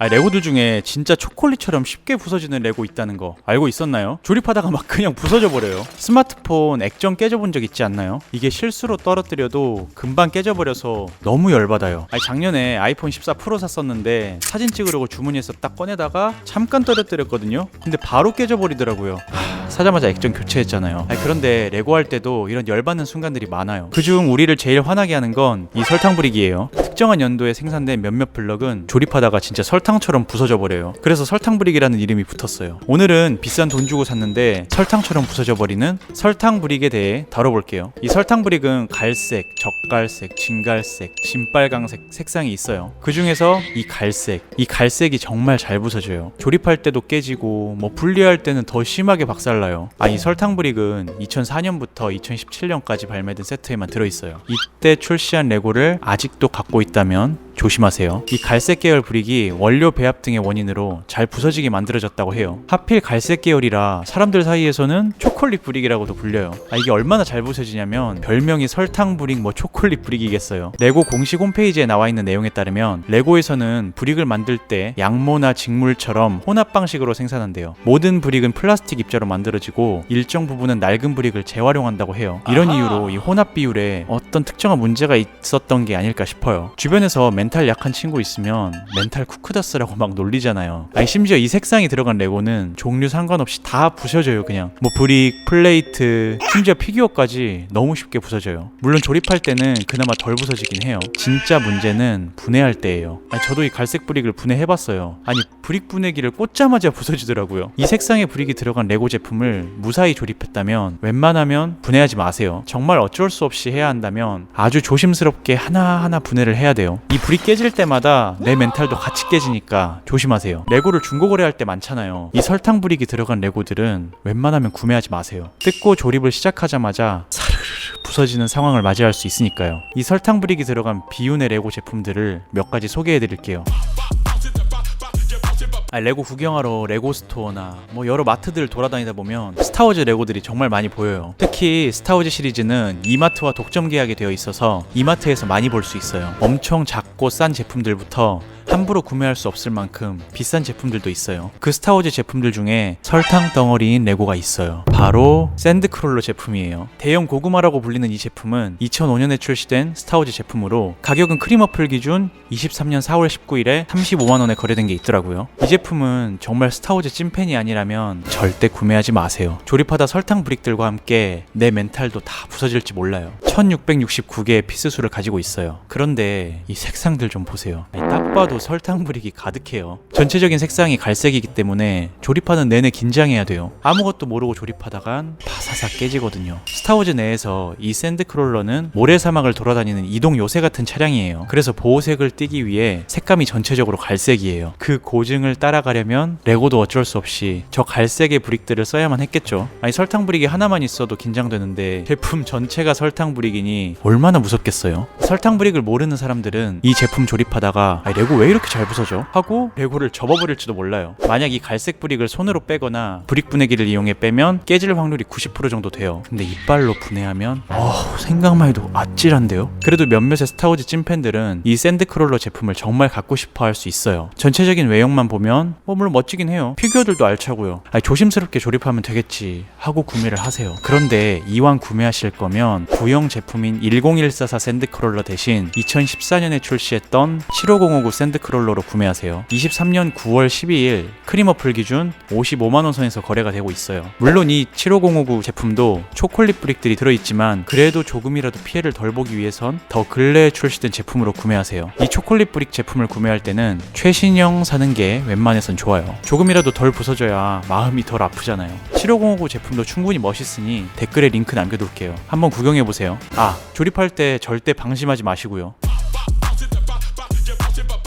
아, 레고들 중에 진짜 초콜릿처럼 쉽게 부서지는 레고 있다는 거 알고 있었나요? 조립하다가 막 그냥 부서져 버려요. 스마트폰 액정 깨져본 적 있지 않나요? 이게 실수로 떨어뜨려도 금방 깨져버려서 너무 열받아요. 아니, 작년에 아이폰 14 프로 샀었는데 사진 찍으려고 주머니에서 딱 꺼내다가 잠깐 떨어뜨렸거든요. 근데 바로 깨져버리더라고요. 하, 사자마자 액정 교체했잖아요. 아니, 그런데 레고 할 때도 이런 열받는 순간들이 많아요. 그중 우리를 제일 화나게 하는 건 이 설탕 브릭이에요. 특정한 연도에 생산된 몇몇 블럭은 조립하다가 진짜 설탕 처럼 부서져 버려요. 그래서 설탕 브릭이라는 이름이 붙었어요. 오늘은 비싼 돈 주고 샀는데 설탕처럼 부서져 버리는 설탕 브릭에 대해 다뤄볼게요. 이 설탕 브릭은 갈색, 적갈색, 진갈색, 진빨강색 색상이 있어요. 그 중에서 이 갈색, 이 갈색이 정말 잘 부서져요. 조립할 때도 깨지고 뭐 분리할 때는 더 심하게 박살나요. 아 이 설탕 브릭은 2004년부터 2017년까지 발매된 세트에만 들어있어요. 이때 출시한 레고를 아직도 갖고 있다면 조심하세요. 이 갈색 계열 브릭이 원료 배합 등의 원인으로 잘 부서지게 만들어졌다고 해요. 하필 갈색 계열이라 사람들 사이에서는 초콜릿 브릭이라고도 불려요. 아 이게 얼마나 잘 부서지냐면 별명이 설탕 브릭 뭐 초콜릿 브릭이겠어요. 레고 공식 홈페이지에 나와 있는 내용에 따르면 레고에서는 브릭을 만들 때 양모나 직물처럼 혼합 방식으로 생산한대요. 모든 브릭은 플라스틱 입자로 만들어지고 일정 부분은 낡은 브릭을 재활용한다고 해요. 이런 이유로 이 혼합 비율에 어떤 특정한 문제가 있었던 게 아닐까 싶어요. 주변에서 멘탈 약한 친구 있으면 멘탈 쿠크다스라고 막 놀리잖아요. 아니 심지어 이 색상이 들어간 레고는 종류 상관없이 다 부셔져요 그냥. 뭐 브릭, 플레이트, 심지어 피규어까지 너무 쉽게 부서져요. 물론 조립할 때는 그나마 덜 부서지긴 해요. 진짜 문제는 분해할 때예요. 아니 저도 이 갈색 브릭을 분해해봤어요. 아니 브릭 분해기를 꽂자마자 부서지더라고요. 이 색상의 브릭이 들어간 레고 제품을 무사히 조립했다면 웬만하면 분해하지 마세요. 정말 어쩔 수 없이 해야 한다면 아주 조심스럽게 하나하나 분해를 해야 돼요. 이 브릭 깨질 때마다 내 멘탈도 같이 깨지니까 조심하세요. 레고를 중고 거래할 때 많잖아요. 이 설탕 브릭이 들어간 레고들은 웬만하면 구매하지 마세요. 뜯고 조립을 시작하자마자 사르르 부서지는 상황을 맞이할 수 있으니까요. 이 설탕 브릭이 들어간 비운의 레고 제품들을 몇 가지 소개해 드릴게요. 아, 레고 구경하러 레고 스토어나 뭐 여러 마트들을 돌아다니다 보면 스타워즈 레고들이 정말 많이 보여요. 특히 스타워즈 시리즈는 이마트와 독점 계약이 되어 있어서 이마트에서 많이 볼 수 있어요. 엄청 작고 싼 제품들부터 함부로 구매할 수 없을 만큼 비싼 제품들도 있어요. 그 스타워즈 제품들 중에 설탕 덩어리인 레고가 있어요. 바로 샌드크롤러 제품이에요. 대형 고구마라고 불리는 이 제품은 2005년에 출시된 스타워즈 제품으로 가격은 크림어플 기준 23년 4월 19일에 35만 원에 거래된 게 있더라고요. 이 제품은 정말 스타워즈 찐팬이 아니라면 절대 구매하지 마세요. 조립하다 설탕 브릭들과 함께 내 멘탈도 다 부서질지 몰라요. 1669개의 피스 수를 가지고 있어요. 그런데 이 색상들 좀 보세요. 딱 봐도 설탕 브릭이 가득해요. 전체적인 색상이 갈색이기 때문에 조립하는 내내 긴장해야 돼요. 아무것도 모르고 조립하다간 바사삭 깨지거든요. 스타워즈 내에서 이 샌드크롤러는 모래 사막을 돌아다니는 이동 요새 같은 차량이에요. 그래서 보호색을 띠기 위해 색감이 전체적으로 갈색이에요. 그 고증을 따라가려면 레고도 어쩔 수 없이 저 갈색의 브릭들을 써야만 했겠죠. 아니 설탕 브릭이 하나만 있어도 긴장되는데 제품 전체가 설탕 브릭이니 얼마나 무섭겠어요. 설탕 브릭을 모르는 사람들은 이 제품 조립하다가 아니, 레고 왜 이렇게 잘 부서져? 하고 레고를 접어버릴지도 몰라요. 만약 이 갈색 브릭을 손으로 빼거나 브릭 분해기를 이용해 빼면 깨질 확률이 90% 정도 돼요. 근데 이빨로 분해하면 어 생각만 해도 아찔한데요. 그래도 몇몇의 스타워즈 찐팬들은 이 샌드크롤러 제품을 정말 갖고 싶어 할 수 있어요. 전체적인 외형만 보면 뭐 물론 멋지긴 해요. 피규어들도 알차고요. 아니, 조심스럽게 조립하면 되겠지 하고 구매를 하세요. 그런데 이왕 구매하실 거면 구형 제품인 10144 샌드크롤러 대신 2014년에 출시했던 75059 샌드 크롤러로 구매하세요. 23년 9월 12일 크림어플 기준 55만원 선에서 거래가 되고 있어요. 물론 이 75059 제품도 초콜릿 브릭들이 들어있지만 그래도 조금이라도 피해를 덜 보기 위해선 더 근래에 출시된 제품으로 구매하세요. 이 초콜릿 브릭 제품을 구매할 때는 최신형 사는 게 웬만해선 좋아요. 조금이라도 덜 부서져야 마음이 덜 아프잖아요. 75059 제품도 충분히 멋있으니 댓글에 링크 남겨둘게요. 한번 구경해보세요. 아, 조립할 때 절대 방심하지 마시고요.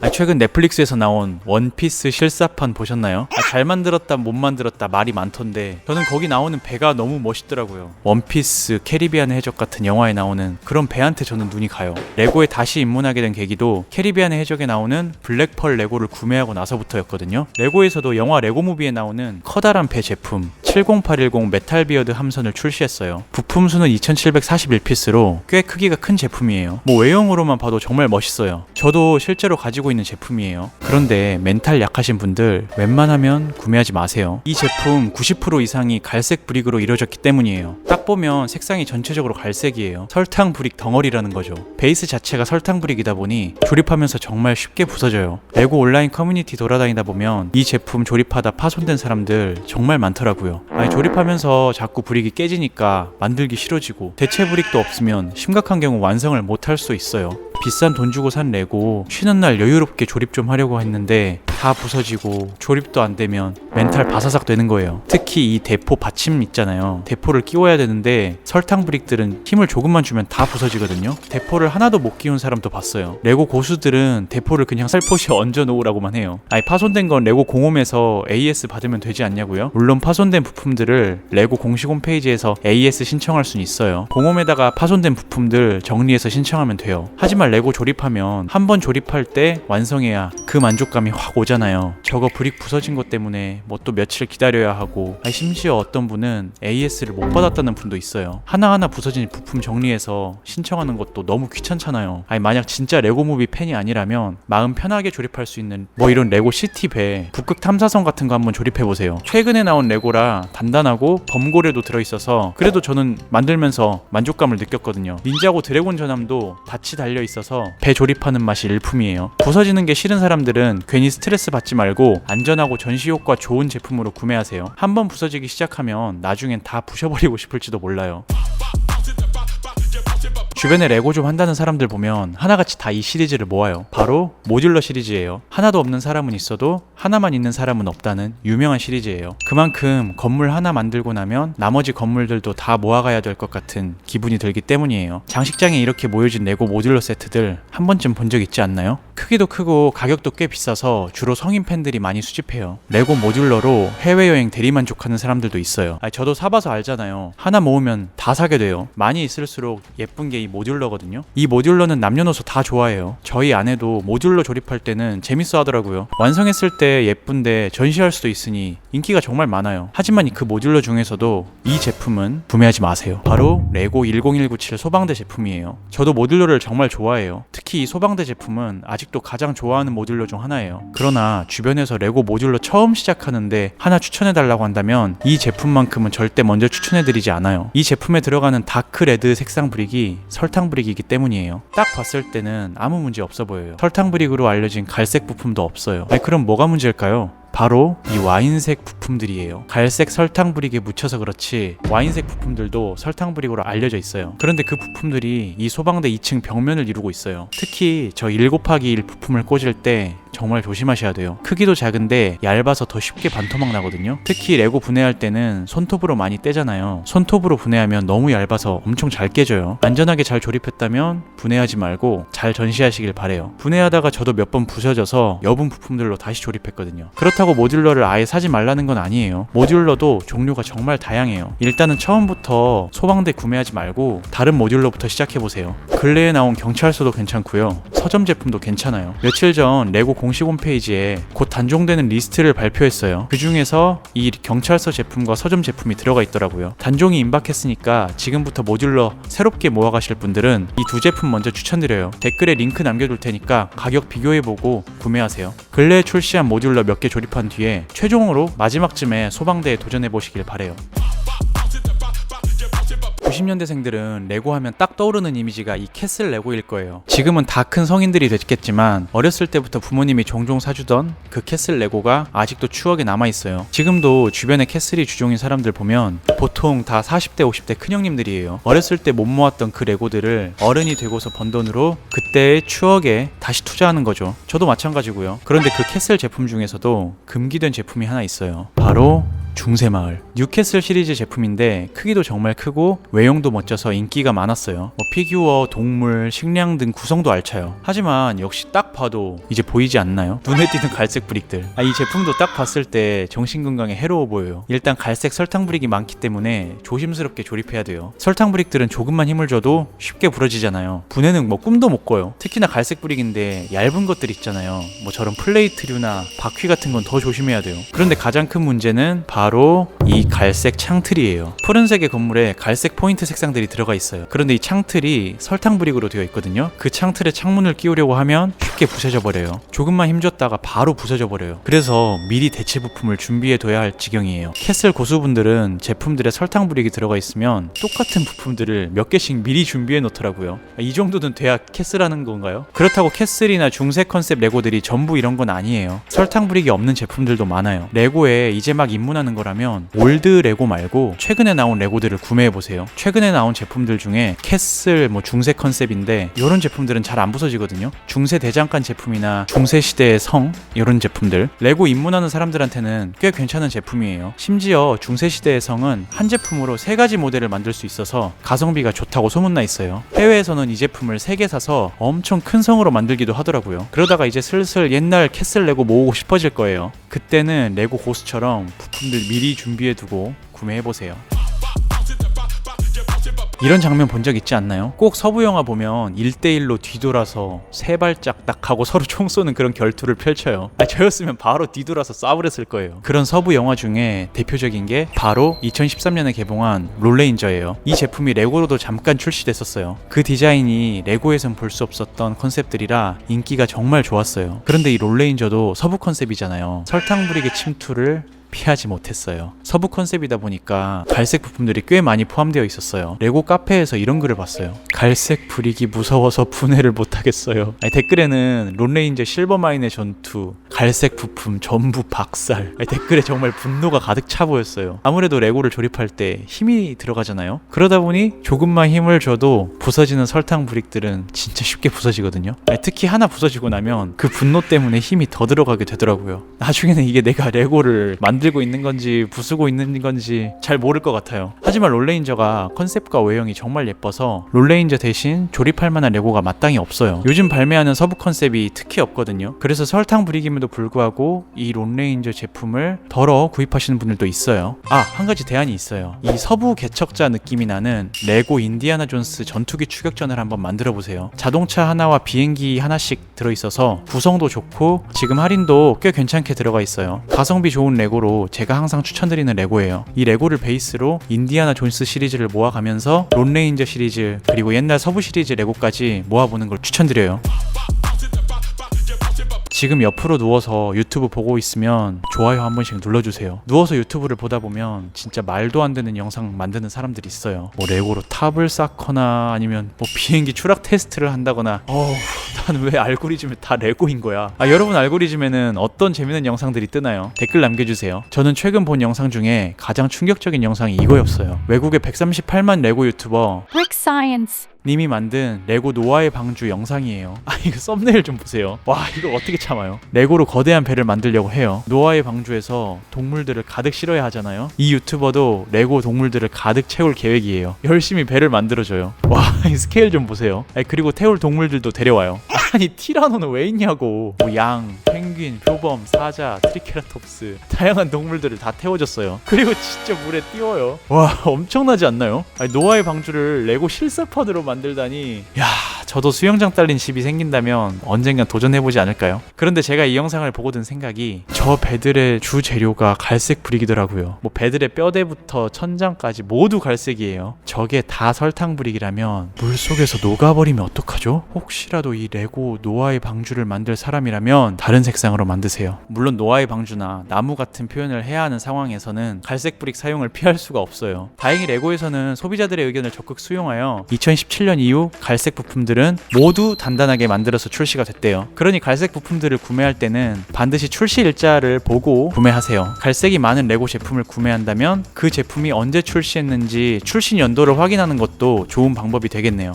아, 최근 넷플릭스에서 나온 원피스 실사판 보셨나요? 아, 잘 만들었다 못 만들었다 말이 많던데 저는 거기 나오는 배가 너무 멋있더라고요. 원피스 캐리비안 해적 같은 영화에 나오는 그런 배한테 저는 눈이 가요. 레고에 다시 입문하게 된 계기도 캐리비안의 해적에 나오는 블랙펄 레고를 구매하고 나서부터였거든요. 레고에서도 영화 레고 무비에 나오는 커다란 배 제품 70810 메탈 비어드 함선을 출시했어요. 부품 수는 2741피스로 꽤 크기가 큰 제품이에요. 뭐 외형으로만 봐도 정말 멋있어요. 저도 실제로 가지고 팔고 있는 제품이에요. 그런데 멘탈 약하신 분들 웬만하면 구매하지 마세요. 이 제품 90% 이상이 갈색 브릭으로 이루어졌기 때문이에요. 딱 보면 색상이 전체적으로 갈색이에요. 설탕 브릭 덩어리라는 거죠. 베이스 자체가 설탕 브릭이다 보니 조립하면서 정말 쉽게 부서져요. 레고 온라인 커뮤니티 돌아다니다 보면 이 제품 조립하다 파손된 사람들 정말 많더라고요. 아니 조립하면서 자꾸 브릭이 깨지니까 만들기 싫어지고 대체 브릭도 없으면 심각한 경우 완성을 못할 수 있어요. 비싼 돈 주고 산 레고 쉬는 날 여유롭게 조립 좀 하려고 했는데 다 부서지고 조립도 안 되면 멘탈 바사삭 되는 거예요. 특히 이 대포 받침 있잖아요. 대포를 끼워야 되는데 설탕 브릭들은 힘을 조금만 주면 다 부서지거든요. 대포를 하나도 못 끼운 사람도 봤어요. 레고 고수들은 대포를 그냥 살포시 얹어 놓으라고만 해요. 아니 파손된 건 레고 공홈에서 AS 받으면 되지 않냐고요? 물론 파손된 부품들을 레고 공식 홈페이지에서 AS 신청할 수는 있어요. 공홈에다가 파손된 부품들 정리해서 신청하면 돼요. 하지만 레고 조립하면 한 번 조립할 때 완성해야 그 만족감이 확 오잖아요. 저거 브릭 부서진 것 때문에 뭐 또 며칠 기다려야 하고 아니 심지어 어떤 분은 AS를 못 받았다는 분도 있어요. 하나하나 부서진 부품 정리해서 신청하는 것도 너무 귀찮잖아요. 아니 만약 진짜 레고 무비 팬이 아니라면 마음 편하게 조립할 수 있는 뭐 이런 레고 시티 배, 북극 탐사선 같은 거 한번 조립해 보세요. 최근에 나온 레고라 단단하고 범고래도 들어 있어서 그래도 저는 만들면서 만족감을 느꼈거든요. 닌자고 드래곤 전함도 밭이 달려 있어 서 배 조립하는 맛이 일품이에요. 부서지는 게 싫은 사람들은 괜히 스트레스 받지 말고 안전하고 전시 효과 좋은 제품으로 구매하세요. 한번 부서지기 시작하면 나중엔 다 부셔버리고 싶을지도 몰라요. 주변에 레고 좀 한다는 사람들 보면 하나같이 다 이 시리즈를 모아요. 바로 모듈러 시리즈예요. 하나도 없는 사람은 있어도 하나만 있는 사람은 없다는 유명한 시리즈예요. 그만큼 건물 하나 만들고 나면 나머지 건물들도 다 모아가야 될 것 같은 기분이 들기 때문이에요. 장식장에 이렇게 모여진 레고 모듈러 세트들 한 번쯤 본 적 있지 않나요? 크기도 크고 가격도 꽤 비싸서 주로 성인 팬들이 많이 수집해요. 레고 모듈러로 해외여행 대리만족하는 사람들도 있어요. 저도 사봐서 알잖아요. 하나 모으면 다 사게 돼요. 많이 있을수록 예쁜 게이 모듈러거든요. 이 모듈러는 남녀노소 다 좋아해요. 저희 아내도 모듈러 조립할 때는 재밌어 하더라고요. 완성했을 때 예쁜데 전시할 수도 있으니 인기가 정말 많아요. 하지만 그 모듈러 중에서도 이 제품은 구매하지 마세요. 바로 레고 10197 소방대 제품이에요. 저도 모듈러를 정말 좋아해요. 특히 이 소방대 제품은 아직도 가장 좋아하는 모듈러 중 하나예요. 그러나 주변에서 레고 모듈러 처음 시작하는데 하나 추천해달라고 한다면 이 제품만큼은 절대 먼저 추천해드리지 않아요. 이 제품에 들어가는 다크 레드 색상 브릭이 설탕 브릭이기 때문이에요. 딱 봤을 때는 아무 문제 없어 보여요. 설탕 브릭으로 알려진 갈색 부품도 없어요. 아니 그럼 뭐가 문제일까요? 바로 이 와인색 부품들이에요. 갈색 설탕 브릭에 묻혀서 그렇지 와인색 부품들도 설탕 브릭으로 알려져 있어요. 그런데 그 부품들이 이 소방대 2층 벽면을 이루고 있어요. 특히 저 1 곱하기 1 부품을 꽂을 때 정말 조심하셔야 돼요. 크기도 작은데 얇아서 더 쉽게 반토막 나거든요. 특히 레고 분해할 때는 손톱으로 많이 떼잖아요. 손톱으로 분해하면 너무 얇아서 엄청 잘 깨져요. 안전하게 잘 조립했다면 분해하지 말고 잘 전시하시길 바래요. 분해하다가 저도 몇 번 부서져서 여분 부품들로 다시 조립했거든요. 그렇다고 모듈러를 아예 사지 말라는 건 아니에요. 모듈러도 종류가 정말 다양해요. 일단은 처음부터 소방대 구매하지 말고 다른 모듈러부터 시작해 보세요. 근래에 나온 경찰서도 괜찮고요. 서점 제품도 괜찮아요. 며칠 전 레고 공식 홈페이지에 곧 단종되는 리스트를 발표했어요. 그 중에서 이 경찰서 제품과 서점 제품이 들어가 있더라고요. 단종이 임박했으니까 지금부터 모듈러 새롭게 모아가실 분들은 이 두 제품 먼저 추천드려요. 댓글에 링크 남겨둘 테니까 가격 비교해보고 구매하세요. 근래에 출시한 모듈러 몇 개 조립한 뒤에 최종으로 마지막쯤에 소방대에 도전해보시길 바래요. 90년대생들은 레고 하면 딱 떠오르는 이미지가 이 캐슬 레고일 거예요. 지금은 다 큰 성인들이 됐겠지만 어렸을 때부터 부모님이 종종 사주던 그 캐슬 레고가 아직도 추억에 남아 있어요. 지금도 주변에 캐슬이 주종인 사람들 보면 보통 다 40대 50대 큰형님들이에요. 어렸을 때 못 모았던 그 레고들을 어른이 되고서 번 돈으로 그때의 추억에 다시 투자하는 거죠. 저도 마찬가지고요. 그런데 그 캐슬 제품 중에서도 금기된 제품이 하나 있어요. 바로 중세마을 뉴캐슬 시리즈 제품인데 크기도 정말 크고 외형도 멋져서 인기가 많았어요. 뭐 피규어, 동물, 식량 등 구성도 알차요. 하지만 역시 딱 봐도 이제 보이지 않나요? 눈에 띄는 갈색 브릭들. 아, 이 제품도 딱 봤을 때 정신 건강에 해로워 보여요. 일단 갈색 설탕 브릭이 많기 때문에 조심스럽게 조립해야 돼요. 설탕 브릭들은 조금만 힘을 줘도 쉽게 부러지잖아요. 분해는 뭐 꿈도 못 꿔요. 특히나 갈색 브릭인데 얇은 것들 있잖아요. 뭐 저런 플레이트류나 바퀴 같은 건 더 조심해야 돼요. 그런데 가장 큰 문제는 바로 이 갈색 창틀이에요. 푸른색의 건물에 갈색 포인트 색상들이 들어가 있어요. 그런데 이 창틀이 설탕 브릭으로 되어 있거든요. 그 창틀에 창문을 끼우려고 하면 쉽게 부서져 버려요. 조금만 힘줬다가 바로 부서져 버려요. 그래서 미리 대체 부품을 준비해 둬야 할 지경이에요. 캐슬 고수분들은 제품들에 설탕 브릭이 들어가 있으면 똑같은 부품들을 몇 개씩 미리 준비해 놓더라고요. 이 정도는 돼야 캐슬하는 건가요? 그렇다고 캐슬이나 중세 컨셉 레고들이 전부 이런 건 아니에요. 설탕 브릭이 없는 제품들도 많아요. 레고에 이제 막 입문하는 거라면 올드 레고 말고 최근에 나온 레고들을 구매해 보세요. 최근에 나온 제품들 중에 캐슬 뭐 중세 컨셉인데 이런 제품들은 잘 안 부서지거든요. 중세 대장간 제품이나 중세 시대의 성 이런 제품들 레고 입문하는 사람들한테는 꽤 괜찮은 제품이에요. 심지어 중세 시대의 성은 한 제품으로 세 가지 모델을 만들 수 있어서 가성비가 좋다고 소문나 있어요. 해외에서는 이 제품을 세 개 사서 엄청 큰 성으로 만들기도 하더라고요. 그러다가 이제 슬슬 옛날 캐슬 레고 모으고 싶어질 거예요. 그때는 레고 고수처럼 부품들 미리 준비해 두고 구매해 보세요. 이런 장면 본 적 있지 않나요? 꼭 서부 영화 보면 1대1로 뒤돌아서 세 발짝 딱 하고 서로 총 쏘는 그런 결투를 펼쳐요. 아, 저였으면 바로 뒤돌아서 쏴버렸을 거예요. 그런 서부 영화 중에 대표적인 게 바로 2013년에 개봉한 롤레인저예요. 이 제품이 레고로도 잠깐 출시됐었어요. 그 디자인이 레고에선 볼 수 없었던 컨셉들이라 인기가 정말 좋았어요. 그런데 이 롤레인저도 서부 컨셉이잖아요. 설탕 브릭의 침투를 피하지 못했어요. 서부 컨셉이다 보니까 갈색 부품들이 꽤 많이 포함되어 있었어요. 레고 카페에서 이런 글을 봤어요. 갈색 브릭이 무서워서 분해를 못하겠어요. 아니, 댓글에는 론레인저 실버마인의 전투, 갈색 부품 전부 박살. 아니, 댓글에 정말 분노가 가득 차 보였어요. 아무래도 레고를 조립할 때 힘이 들어가잖아요. 그러다 보니 조금만 힘을 줘도 부서지는 설탕 브릭들은 진짜 쉽게 부서지거든요. 아니, 특히 하나 부서지고 나면 그 분노 때문에 힘이 더 들어가게 되더라고요. 나중에는 이게 내가 레고를 만 들고 있는 건지 부수고 있는 건지 잘 모를 것 같아요. 하지만 롤레인저가 컨셉과 외형이 정말 예뻐서 롤레인저 대신 조립할 만한 레고가 마땅히 없어요. 요즘 발매하는 서부 컨셉이 특히 없거든요. 그래서 설탕 브릭임에도 불구하고 이 롤레인저 제품을 덜어 구입하시는 분들도 있어요. 아, 한 가지 대안이 있어요. 이 서부 개척자 느낌이 나는 레고 인디아나 존스 전투기 추격전을 한번 만들어 보세요. 자동차 하나와 비행기 하나씩 들어 있어서 구성도 좋고 지금 할인도 꽤 괜찮게 들어가 있어요. 가성비 좋은 레고로 제가 항상 추천드리는 레고예요. 이 레고를 베이스로 인디아나 존스 시리즈를 모아가면서 론레인저 시리즈 그리고 옛날 서부 시리즈 레고까지 모아보는 걸 추천드려요. 지금 옆으로 누워서 유튜브 보고 있으면 좋아요 한 번씩 눌러주세요. 누워서 유튜브를 보다 보면 진짜 말도 안 되는 영상 만드는 사람들이 있어요. 뭐 레고로 탑을 쌓거나 아니면 뭐 비행기 추락 테스트를 한다거나 어우 난 왜 알고리즘에 다 레고인 거야. 아 여러분 알고리즘에는 어떤 재밌는 영상들이 뜨나요? 댓글 남겨주세요. 저는 최근 본 영상 중에 가장 충격적인 영상이 이거였어요. 외국의 138만 레고 유튜버 Brick Science. 님이 만든 레고 노아의 방주 영상이에요. 아 이거 썸네일 좀 보세요. 와 이거 어떻게 참아요? 레고로 거대한 배를 만들려고 해요. 노아의 방주에서 동물들을 가득 실어야 하잖아요. 이 유튜버도 레고 동물들을 가득 채울 계획이에요. 열심히 배를 만들어줘요. 와 이 스케일 좀 보세요. 아니, 그리고 태울 동물들도 데려와요. 아니 티라노는 왜 있냐고. 뭐 양, 펭귄, 표범, 사자, 트리케라톱스 다양한 동물들을 다 태워줬어요. 그리고 진짜 물에 띄워요. 와 엄청나지 않나요? 아니, 노아의 방주를 레고 실사판으로 만들다니. 야 저도 수영장 딸린 집이 생긴다면 언젠간 도전해보지 않을까요? 그런데 제가 이 영상을 보고 든 생각이 저 배들의 주 재료가 갈색 브릭이더라고요. 뭐 배들의 뼈대부터 천장까지 모두 갈색이에요. 저게 다 설탕 브릭이라면 물 속에서 녹아버리면 어떡하죠? 혹시라도 이 레고 노아의 방주를 만들 사람이라면 다른 색상으로 만드세요. 물론 노아의 방주나 나무 같은 표현을 해야 하는 상황에서는 갈색 브릭 사용을 피할 수가 없어요. 다행히 레고에서는 소비자들의 의견을 적극 수용하여 2017년 이후 갈색 부품들은 모두 단단하게 만들어서 출시가 됐대요. 그러니 갈색 부품들을 구매할 때는 반드시 출시 일자를 보고 구매하세요. 갈색이 많은 레고 제품을 구매한다면 그 제품이 언제 출시했는지 출시 연도를 확인하는 것도 좋은 방법이 되겠네요.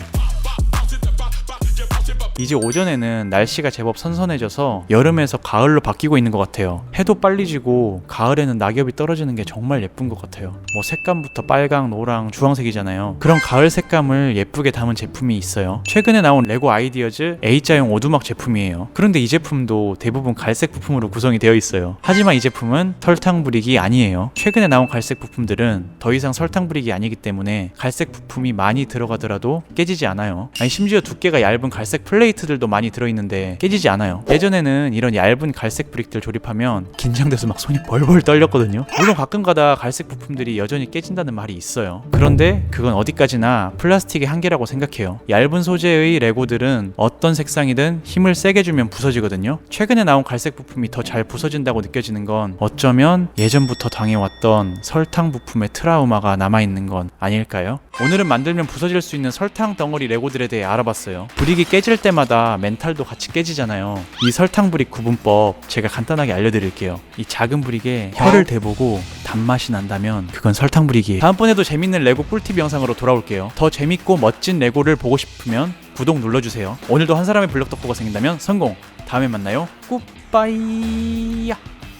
이제 오전에는 날씨가 제법 선선해져서 여름에서 가을로 바뀌고 있는 것 같아요. 해도 빨리 지고 가을에는 낙엽이 떨어지는 게 정말 예쁜 것 같아요. 뭐 색감부터 빨강, 노랑, 주황색이잖아요. 그런 가을 색감을 예쁘게 담은 제품이 있어요. 최근에 나온 레고 아이디어즈 A자용 오두막 제품이에요. 그런데 이 제품도 대부분 갈색 부품으로 구성이 되어 있어요. 하지만 이 제품은 설탕 브릭이 아니에요. 최근에 나온 갈색 부품들은 더 이상 설탕 브릭이 아니기 때문에 갈색 부품이 많이 들어가더라도 깨지지 않아요. 아니 심지어 두께가 얇은 갈색 플레이 플레이트들도 많이 들어있는데 깨지지 않아요. 예전에는 이런 얇은 갈색 브릭들 조립하면 긴장돼서 막 손이 벌벌 떨렸거든요. 물론 가끔가다 갈색 부품들이 여전히 깨진다는 말이 있어요. 그런데 그건 어디까지나 플라스틱의 한계라고 생각해요. 얇은 소재의 레고들은 어떤 색상이든 힘을 세게 주면 부서지거든요. 최근에 나온 갈색 부품이 더 잘 부서진다고 느껴지는 건 어쩌면 예전부터 당해왔던 설탕 부품의 트라우마가 남아있는 건 아닐까요? 오늘은 만들면 부서질 수 있는 설탕 덩어리 레고들에 대해 알아봤어요. 브릭이 깨질 때마다 멘탈도 같이 깨지잖아요. 이 설탕 브릭 구분법 제가 간단하게 알려드릴게요. 이 작은 브릭에 혀를 대보고 단맛이 난다면 그건 설탕 브릭이에요. 다음번에도 재밌는 레고 꿀팁 영상으로 돌아올게요. 더 재밌고 멋진 레고를 보고 싶으면 구독 눌러주세요. 오늘도 한 사람의 블럭 덕후가 생긴다면 성공. 다음에 만나요. 굿바이야.